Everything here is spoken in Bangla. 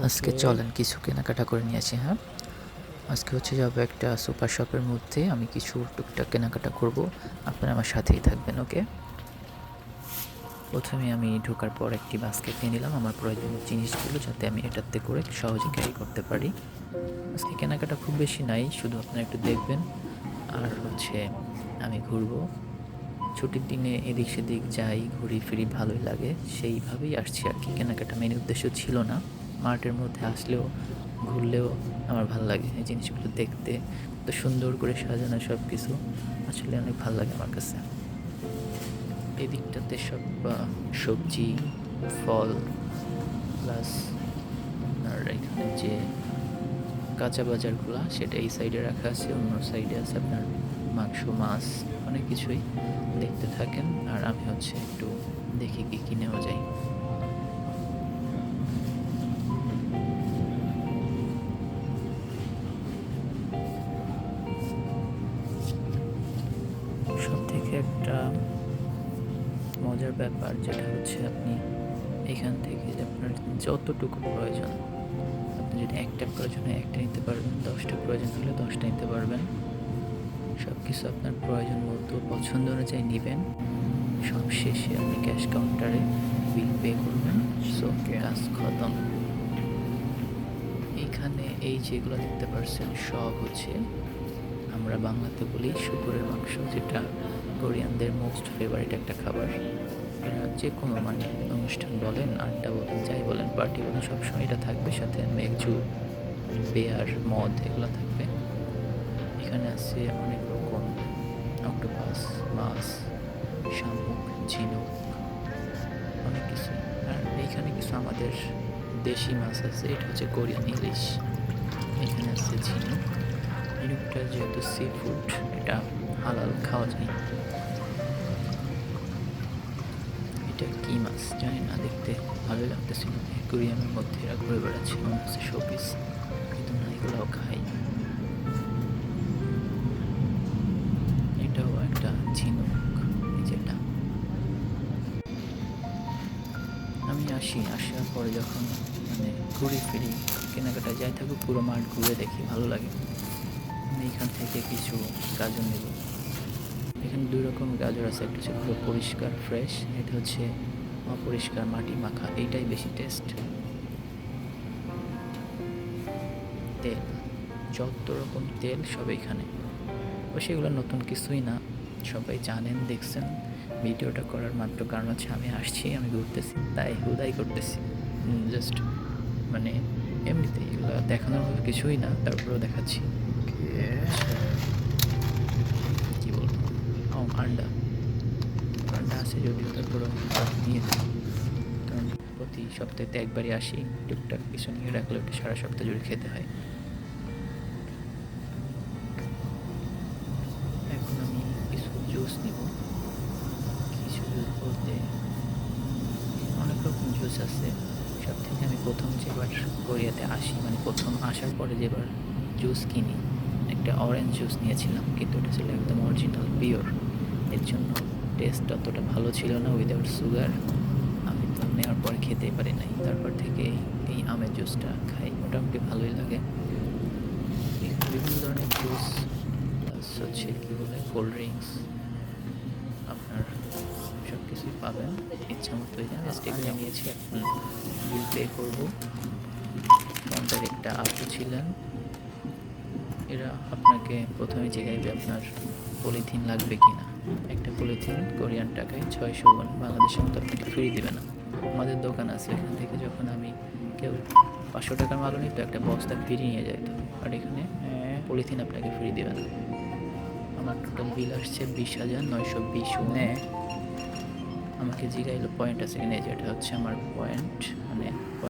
আজকে চলেন কিছু কেনাকাটা করে নিয়েছি হ্যাঁ? আজকে হচ্ছে যাব একটা সুপার শপের মধ্যে আমি কিছু টুকটাক কেনাকাটা করব। আপনারা আমার সাথেই থাকবেন ওকে? প্রথমে আমি ঢোকার পর একটি বাস্কেট নিয়ে নিলাম। আমার প্রয়োজনীয় জিনিসগুলো যাতে আমি এটাতে করে সহজে ক্যারি করতে পারি। আজকে কেনাকাটা খুব বেশি নাই শুধু আপনারা একটু দেখবেন। আর হচ্ছে আমি ঘুরবো। ছুটির দিনে এদিক সেদিক যাই ঘুরি ফিরি ভালোই লাগে। সেইভাবেই আসছি আর কি। কেনাকাটা মেন উদ্দেশ্য ছিল না। মার্টের মধ্যে আসলেও, ঘুরলেও আমার ভালো লাগে এই জিনিসগুলো দেখতে। তো সুন্দর করে সাজানো সব কিছু আসলে অনেক ভালো লাগে আমার কাছে। এই দিকটাতে সব সবজি, ফল, প্লাস আপনার এখানে যে কাঁচা বাজারগুলো, সেটা এই সাইডে রাখা আছে, অন্য সাইডে আছে আপনার মাংস, মাছ, অনেক কিছুই দেখতে থাকেন। আর আমি হচ্ছে একটু দেখি কি কি নেওয়া যায়। মজার ব্যাপার যেটা হচ্ছে আপনি এখান থেকে আপনার যতটুকু প্রয়োজন আপনি যদি একটা প্রয়োজন হয় একটা নিতে পারবেন দশটা প্রয়োজন হলে দশটা নিতে পারবেন। সব কিছু আপনার প্রয়োজন মতো পছন্দ অনুযায়ী নেবেন। সব শেষে আপনি ক্যাশ কাউন্টারে বিল পে করবেন। সো কাজ খতম। এইখানে এই যেগুলো দেখতে পারছেন সব হচ্ছে আমরা বাংলাতে বলি শুকুরের মাংস যেটা কোরিয়ানদের মোস্ট ফেভারিট একটা খাবার। এরা যে কোনো মানে অনুষ্ঠান বলেন, আড্ডা বলেন, যাই বলেন, পার্টি বলেন সবসময় এটা থাকবে। সাথে মেঘজু বেয়ার মদ, এগুলো থাকবে। এখানে আছে অনেক রকম অক্টোপাস, মাছ, শামুক, ঝিনুক, অনেক কিছু। আর এইখানে কিছু আমাদের দেশি মাছ আছে, এটা হচ্ছে কোরিয়ান ইলিশ। এখানে আছে ঝিনুক। ঝিনুকটা যেহেতু সি ফুড এটা হালাল খাওয়া যায়। এটা কি মাছ, জানি না, দেখতে ভালো লাগতেছিল। কোরিয়ানের মধ্যে এরা ঘুরে বেড়াচ্ছে মনে হচ্ছে শোপিস কিন্তু না, এগুলোও খাই। এটাও একটা ঝিনুক যেটা আমি আসি, আসার পরে যখন মানে ঘুরি ফিরি কেনাকাটা যাই থাকুক, পুরো মাঠ ঘুরে দেখি, ভালো লাগে। আমি এখান থেকে কিছু গাজর নেব। এখানে দুই রকম গাজর আছে, একটা হচ্ছে পুরো পরিষ্কার ফ্রেশ এটা হচ্ছে অপরিষ্কার মাটি মাখা, এইটাই বেশি টেস্ট তেল, যত রকম তেল সব এখানে। ও সেগুলো নতুন কিছুই না, সবাই জানেন, দেখছেন, ভিডিওটা করার মাত্র কারণ হচ্ছে আমি আসছি, আমি ঘুরতেছি, তাই হুদাই করতেছি। জাস্ট মানে এমনিতেই এগুলো দেখানোর মতো কিছুই না, তারপরেও দেখাচ্ছি। আন্ডা আন্ডা আছে যদিও তারপরেও নিয়ে যাই কারণ প্রতি সপ্তাহে একবারই আসি, টুকটাক কিছু নিয়ে রাখলে ওটা সারা সপ্তাহ জুড়ে খেতে হয়। এখন আমি কিছু জুস নিব। কিছু জুস বলতে অনেক রকম জুস আছে। সব থেকে আমি প্রথম যেবার কোরিয়াতে আসি মানে প্রথম আসার পরে যেবার জুস কিনি, একটা অরেঞ্জ জুস নিয়েছিলাম, কিন্তু ওটা ছিল একদম অরিজিনাল পিওর এর জন্য টেস্ট অতটা ভালো ছিল না উইদাউট সুগার আমি তো নেওয়ার পর খেতেই পারি নাই। তারপর থেকে এই আমের জুসটা খাই। মোটামুটি ভালোই লাগে। বিভিন্ন ধরনের জুস প্লাস হচ্ছে কী বলে কোল্ড ড্রিঙ্কস আপনার সব কিছুই পাবেন। ইচ্ছা মতো এখানে স্টেকটা নিয়েছি। এখন বিল পে করব। কাউন্টারে একটা আপু ছিলেন। এরা আপনাকে প্রথমে জিজ্ঞাসবে আপনার পলিথিন লাগবে কি না একটা পলিথিন কোরিয়ান টাকায় ছয়শো ওয়ান বাংলাদেশের মতো আপনাকে ফ্রি দেবে না। আমাদের দোকান আছে এখান থেকে যখন আমি কেউ পাঁচশো টাকার মালও নিত একটা বস্তা ফ্রি নিয়ে যেত আর এখানে পলিথিন আপনাকে ফ্রি দেবে না। আমার টোটাল বিল আসছে বিশ হাজার নয়শো বিশ ওয়ান আমাকে জিগাইলো পয়েন্ট আছে কিনা যেটা হচ্ছে আমার পয়েন্ট মানে